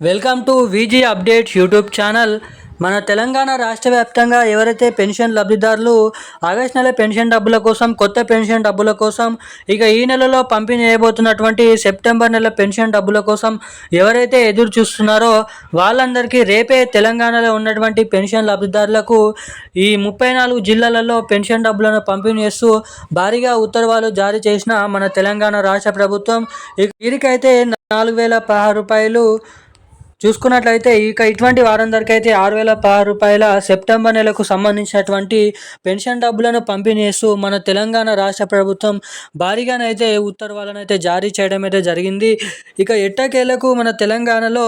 Welcome to Viji updates YouTube channel. మన తెలంగాణ రాష్ట్ర వ్యాప్తంగా ఎవరైతే పెన్షన్ లబ్ధిదారులు ఆగస్ట్ నెల పెన్షన్ డబ్బుల కోసం కొత్త పెన్షన్ డబ్బుల కోసం ఇక ఈ నెలలో పంపిణీ చేయబోతున్నటువంటి సెప్టెంబర్ నెల పెన్షన్ డబ్బుల కోసం ఎవరైతే ఎదురు చూస్తున్నారో వాళ్ళందరికీ రేపే తెలంగాణలో ఉన్నటువంటి పెన్షన్ లబ్ధిదారులకు ఈ ముప్పై నాలుగు జిల్లాలలో పెన్షన్ డబ్బులను పంపిణీ చేస్తూ భారీగా ఉత్తర్వులు జారీ చేసిన మన తెలంగాణ రాష్ట్ర ప్రభుత్వం. వీరికైతే నాలుగు వేల పదహారు రూపాయలు చూసుకున్నట్లయితే ఇక ఇటువంటి వారందరికీ అయితే ఆరు వేల పది రూపాయల సెప్టెంబర్ నెలకు సంబంధించినటువంటి పెన్షన్ డబ్బులను పంపిణీ చేస్తూ మన తెలంగాణ రాష్ట్ర ప్రభుత్వం భారీగానైతే ఉత్తర్వులను అయితే జారీ చేయడం అయితే జరిగింది. ఇక ఎట్టకేలకు మన తెలంగాణలో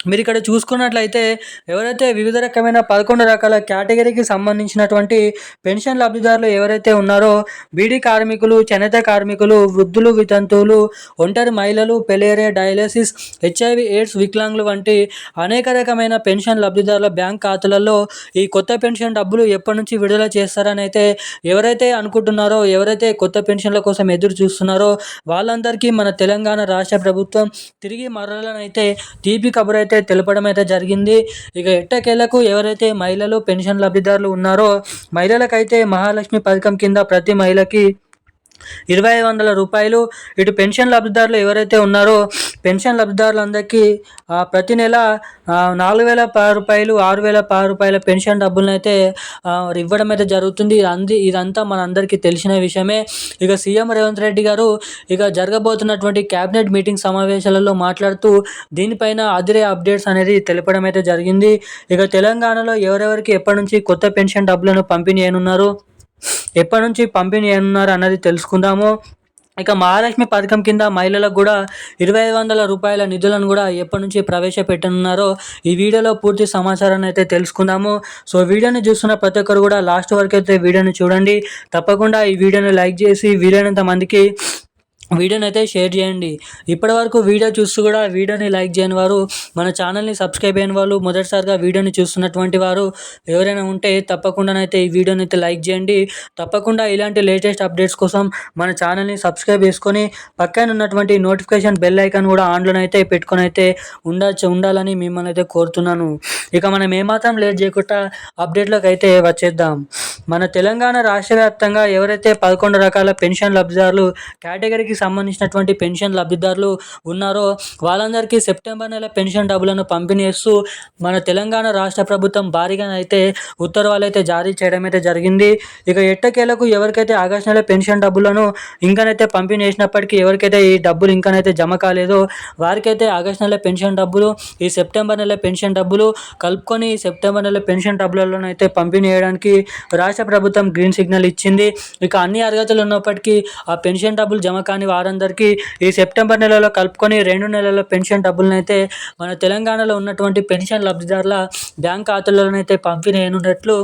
మీరు ఇక్కడ చూసుకున్నట్లయితే ఎవరైతే వివిధ రకమైన పదకొండు రకాల కేటగిరీకి సంబంధించినటువంటి పెన్షన్ లబ్ధిదారులు ఎవరైతే ఉన్నారో బీడీ కార్మికులు చేనేత కార్మికులు వృద్ధులు వితంతువులు ఒంటరి మహిళలు పెలేరియా డయాలసిస్ హెచ్ఐవి ఎయిడ్స్ వికలాంగులు వంటి అనేక రకమైన పెన్షన్ లబ్ధిదారుల బ్యాంక్ ఖాతాలలో ఈ కొత్త పెన్షన్ డబ్బులు ఎప్పటి నుంచి విడుదల చేస్తారని అయితే ఎవరైతే అనుకుంటున్నారో ఎవరైతే కొత్త పెన్షన్ల కోసం ఎదురు చూస్తున్నారో వాళ్ళందరికీ మన తెలంగాణ రాష్ట్ర ప్రభుత్వం తిరిగి మరలనైతే తీపి కబురు అయితే తెలపడం అయితే జరిగింది. ఇక ఎట్టకేలకు ఎవరైతే మహిళలు పెన్షన్ లబ్ధిదారులు ఉన్నారో మహిళలకైతే మహాలక్ష్మి పథకం కింద ప్రతి మహిళకి ఇరవై ఐదు వందల రూపాయలు. ఇటు పెన్షన్ లబ్ధిదారులు ఎవరైతే ఉన్నారో పెన్షన్ లబ్ధిదారులందరికీ ప్రతి నెల నాలుగు వేల పది రూపాయలు ఆరు వేల పది రూపాయల పెన్షన్ డబ్బులను అయితే ఇవ్వడం అయితే జరుగుతుంది. అంది ఇదంతా మన అందరికీ తెలిసిన విషయమే. ఇక సీఎం రేవంత్ రెడ్డి గారు ఇక జరగబోతున్నటువంటి క్యాబినెట్ మీటింగ్ సమావేశాలలో మాట్లాడుతూ దీనిపైన అదిరే అప్డేట్స్ అనేది తెలపడం అయితే జరిగింది. ఇక తెలంగాణలో ఎవరెవరికి ఎప్పటి నుంచి కొత్త పెన్షన్ డబ్బులను పంపిణీ అయినున్నారు ఎప్పటి నుంచి పంపిణీ చేయనున్నారు అన్నది తెలుసుకుందాము. ఇక మహాలక్ష్మి పథకం కింద మహిళలకు కూడా ఇరవై ఐదు వందల రూపాయల నిధులను కూడా ఎప్పటి నుంచి ప్రవేశపెట్టనున్నారో ఈ వీడియోలో పూర్తి సమాచారాన్ని అయితే తెలుసుకుందాము. సో వీడియోని చూస్తున్న ప్రతి ఒక్కరు కూడా లాస్ట్ వరకు అయితే వీడియోని చూడండి. తప్పకుండా ఈ వీడియోని లైక్ చేసి వీలైనంత మందికి వీడియోని అయితే షేర్ చేయండి. ఇప్పటివరకు వీడియో చూస్తూ కూడా వీడియోని లైక్ చేయని వారు మన ఛానల్ని సబ్స్క్రైబ్ అయిన వాళ్ళు మొదటిసారిగా వీడియోని చూస్తున్నటువంటి వారు ఎవరైనా ఉంటే తప్పకుండానైతే ఈ వీడియోని అయితే లైక్ చేయండి. తప్పకుండా ఇలాంటి లేటెస్ట్ అప్డేట్స్ కోసం మన ఛానల్ని సబ్స్క్రైబ్ చేసుకొని పక్కన ఉన్నటువంటి నోటిఫికేషన్ బెల్ ఐకాన్ కూడా ఆన్లో అయితే పెట్టుకొని అయితే ఉండచ్చు ఉండాలని మిమ్మల్ని అయితే కోరుతున్నాను. ఇక మనం ఏమాత్రం లేట్ చేయకుండా అప్డేట్లోకి అయితే వచ్చేద్దాం. మన తెలంగాణ రాష్ట్ర వ్యాప్తంగా ఎవరైతే పదకొండు రకాల పెన్షన్ లబ్ధిదారులు కేటగిరీకి సంబంధించినటువంటి పెన్షన్ లబ్ధిదారులు ఉన్నారో వాళ్ళందరికీ సెప్టెంబర్ నెల పెన్షన్ డబ్బులను పంపిణీ చేస్తూ మన తెలంగాణ రాష్ట్ర ప్రభుత్వం భారీగా అయితే ఉత్తర్వులు అయితే జారీ చేయడం అయితే జరిగింది. ఇక ఎట్టకేలకు ఎవరికైతే ఆగస్టు నెల పెన్షన్ డబ్బులను ఇంకానైతే పంపిణీ చేసినప్పటికీ ఎవరికైతే ఈ డబ్బులు ఇంకానైతే జమ కాలేదో వారికైతే ఆగస్టు నెల పెన్షన్ డబ్బులు ఈ సెప్టెంబర్ నెల పెన్షన్ డబ్బులు కలుపుకొని సెప్టెంబర్ నెల పెన్షన్ డబ్బులలోనైతే పంపిణీ చేయడానికి రాష్ట్ర ప్రభుత్వం గ్రీన్ సిగ్నల్ ఇచ్చింది. ఇక అన్ని అర్హతలు ఉన్నప్పటికీ ఆ పెన్షన్ డబ్బులు జమ కాని వారందరికీ ఈ సెప్టెంబర్ నెలలో కలుపుకొని రెండు నెలల పెన్షన్ డబ్బులను అయితే మన తెలంగాణలో ఉన్నటువంటి పెన్షన్ లబ్ధిదారుల బ్యాంక్ ఖాతాలోనైతే పంపిణీ అయినట్లు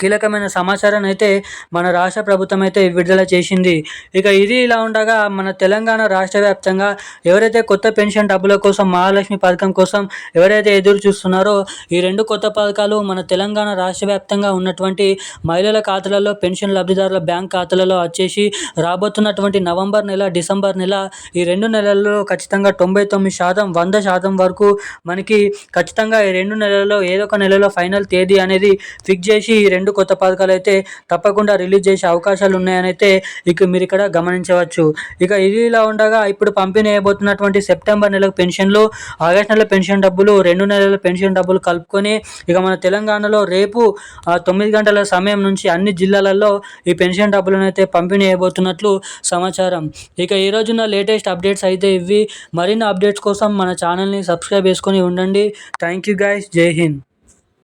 కీలకమైన సమాచారాన్ని అయితే మన రాష్ట్ర ప్రభుత్వం అయితే విడుదల చేసింది. ఇక ఇది ఇలా ఉండగా మన తెలంగాణ రాష్ట్ర వ్యాప్తంగా ఎవరైతే కొత్త పెన్షన్ డబ్బుల కోసం మహాలక్ష్మి పథకం కోసం ఎవరైతే ఎదురు చూస్తున్నారో ఈ రెండు కొత్త పథకాలు మన తెలంగాణ రాష్ట్ర వ్యాప్తంగా ఉన్నటువంటి మహిళల ఖాతాలలో పెన్షన్ లబ్ధిదారుల బ్యాంక్ ఖాతాలలో వచ్చేసి రాబోతున్నటువంటి నవంబర్ నెల డిసెంబర్ నెల ఈ రెండు నెలల్లో ఖచ్చితంగా తొంభై తొమ్మిది శాతం వంద శాతం వరకు మనకి ఖచ్చితంగా ఈ రెండు నెలల్లో ఏదో ఒక నెలలో ఫైనల్ తేదీ అనేది ఫిక్స్ చేసి ఈ రెండు కొత్త పథకాలు అయితే తప్పకుండా రిలీజ్ చేసే అవకాశాలు ఉన్నాయని అయితే ఇక మీరు ఇక్కడ గమనించవచ్చు. ఇక ఇది ఇలా ఉండగా ఇప్పుడు పంపిణీ అయిపోతున్నటువంటి సెప్టెంబర్ నెలకు పెన్షన్లు ఆగస్ట్ నెల పెన్షన్ డబ్బులు రెండు నెలల పెన్షన్ డబ్బులు కలుపుకొని ఇక మన తెలంగాణలో రేపు తొమ్మిది గంటల సమయం నుంచి అన్ని జిల్లాలలో ఈ పెన్షన్ డబ్బులను అయితే పంపిణీ అయిపోతున్నట్లు సమాచారం. ఇక ఈ రోజున లేటెస్ట్ అప్డేట్స్ అయితే ఇవి మరిన్ని అప్డేట్స్ కోసం మన ఛానల్ని సబ్స్క్రైబ్ చేసుకొని ఉండండి. Thank you guys. Jai Hind.